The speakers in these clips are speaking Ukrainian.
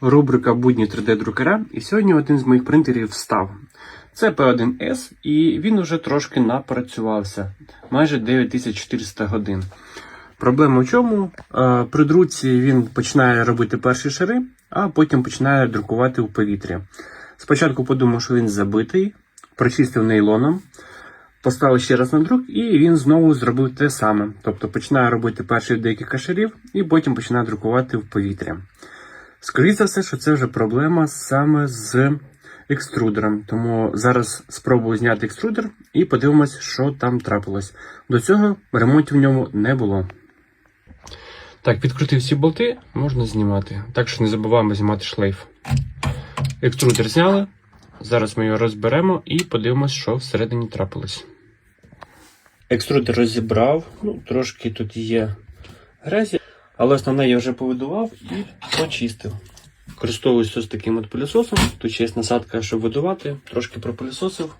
Рубрика Будні 3D-друкера, і сьогодні один з моїх принтерів встав. Це P1S, і він уже трошки напрацювався, майже 9400 годин. Проблема в чому? Е, При друці він починає робити перші шари, а потім починає друкувати у повітрі. Спочатку подумав, що він забитий, прочистив нейлоном, поставив ще раз на друк, і він знову зробив те саме. Тобто починає робити перші декілька шарів, і потім починає друкувати в повітря. Скоріше за все, що це вже проблема саме з екструдером. Тому зараз спробую зняти екструдер і подивимось, що там трапилось. До цього ремонтів в ньому не було. Так, підкрутив всі болти, можна знімати. Так що не забуваємо знімати шлейф. Екструдер зняли. Зараз ми його розберемо і подивимось, що всередині трапилось. Екструдер розібрав, ну, трошки тут є грязі, але основне я вже повидував і почистив. Користуюсь ось таким от пилісосом. Тут є насадка, щоб видувати, трошки пропилісосив,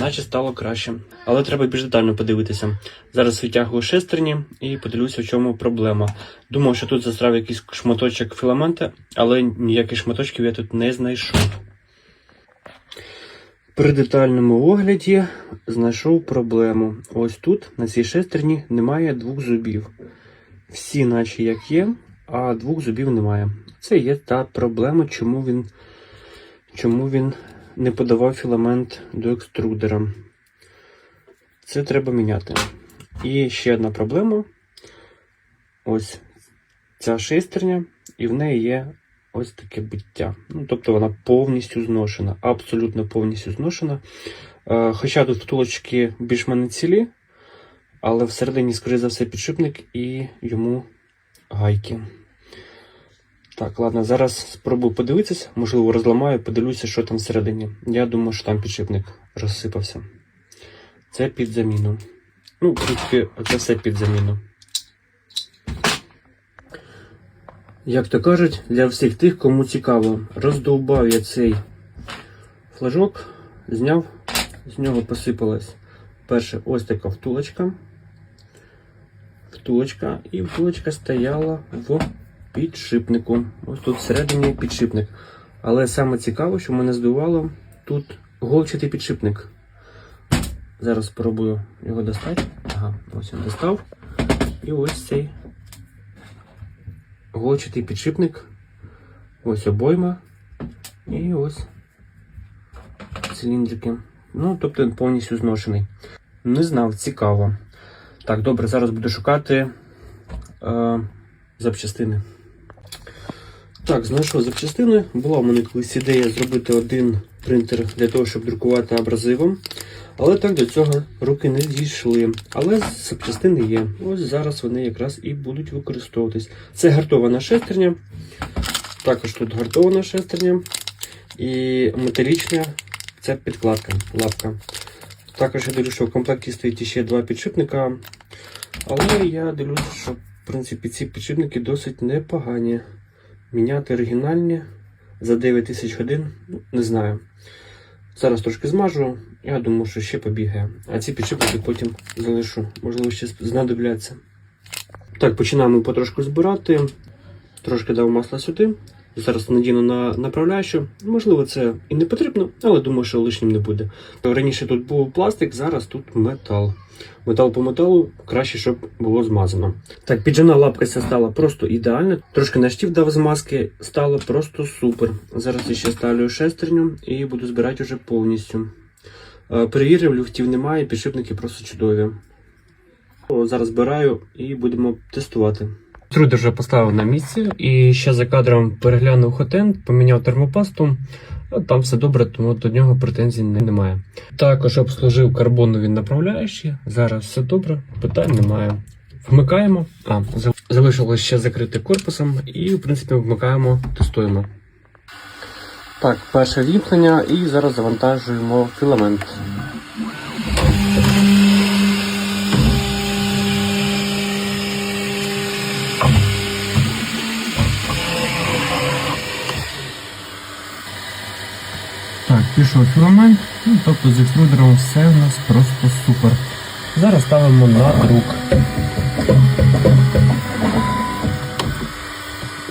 наче стало краще. Але треба більш детально подивитися. Зараз витягую шестерні і подивлюся, в чому проблема. Думав, що тут застряв якийсь шматочок філамента, але ніяких шматочків я тут не знайшов. При детальному огляді знайшов проблему. Ось тут, на цій шестерні, немає двох зубів. Всі, наче як є, а двох зубів немає. Це є та проблема, чому він, чому він не подавав філамент до екструдера. Це треба міняти. І ще одна проблема. Ось ця шестерня, і в неї є ось таке биття. Ну, тобто вона повністю зношена, абсолютно повністю зношена. Е, Хоча тут втулочки більш-менш цілі, але всередині, скоріше за все, підшипник і йому гайки. Так, ладно, зараз спробую подивитися, можливо, розламаю, подивлюся, що там всередині. Я думаю, що там підшипник розсипався. Це під заміну. Ну, принципі, це все під заміну. Як то кажуть, для всіх тих, кому цікаво, роздовбав я цей флажок, зняв, з нього посипалась перше ось така втулочка. Втулочка, і втулочка стояла в підшипнику. Ось тут всередині підшипник. Але саме цікаво, що мене здивувало, тут голчатий підшипник. Зараз спробую його достати. Ага, ось він достав. І ось цей голчатий підшипник. Ось обойма. І ось циліндрики. Ну, тобто він повністю зношений. Не знав, цікаво. Так, добре, зараз буду шукати е, запчастини. Так, знайшов запчастини. Була в мене колись ідея зробити один принтер для того, щоб друкувати абразивом. Але так до цього руки не дійшли. Але запчастини є. Ось зараз вони якраз і будуть використовуватись. Це гартована шестерня. Також тут гартована шестерня. І металічна це підкладка, лапка. Також я дивлюся, що в комплекті стоїть ще два підшипника. Але я дивлюся, що в принципі ці підшипники досить непогані. Міняти оригінальні за 9 тисяч годин, ну, не знаю. Зараз трошки змажу, я думаю, що ще побігає. А ці підшипники потім залишу, можливо, ще знадобляться. Так, починаємо потрошку збирати. Трошки дав масла сюди. Зараз надіну на направляючу. Можливо, це і не потрібно, але думаю, що лишнім не буде. Раніше тут був пластик, зараз тут метал. Метал по металу краще, щоб було змазано. Так, піджина лапка ця стала просто ідеальна. Трошки наштів дав змазки, стало просто супер. Зараз я ще ставлю шестерню і буду збирати вже повністю. Е, Перевірив, люфтів немає, підшипники просто чудові. Зараз збираю і будемо тестувати. Трудер вже поставив на місце і ще за кадром переглянув хотенд, поміняв термопасту. Там все добре, тому до нього претензій немає. Також обслужив карбонові направляючі. Зараз все добре, питань немає. Вмикаємо. А, за- залишилось ще закрити корпусом і, в принципі, вмикаємо, тестуємо. Так, перше вімкнення і зараз завантажуємо філамент. Так, пішов філамент, ну, тобто з екструдером все у нас просто супер. Зараз ставимо на друк.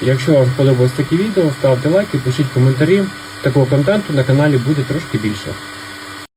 Якщо вам сподобалось таке відео, ставте лайки, пишіть коментарі. Такого контенту на каналі буде трошки більше.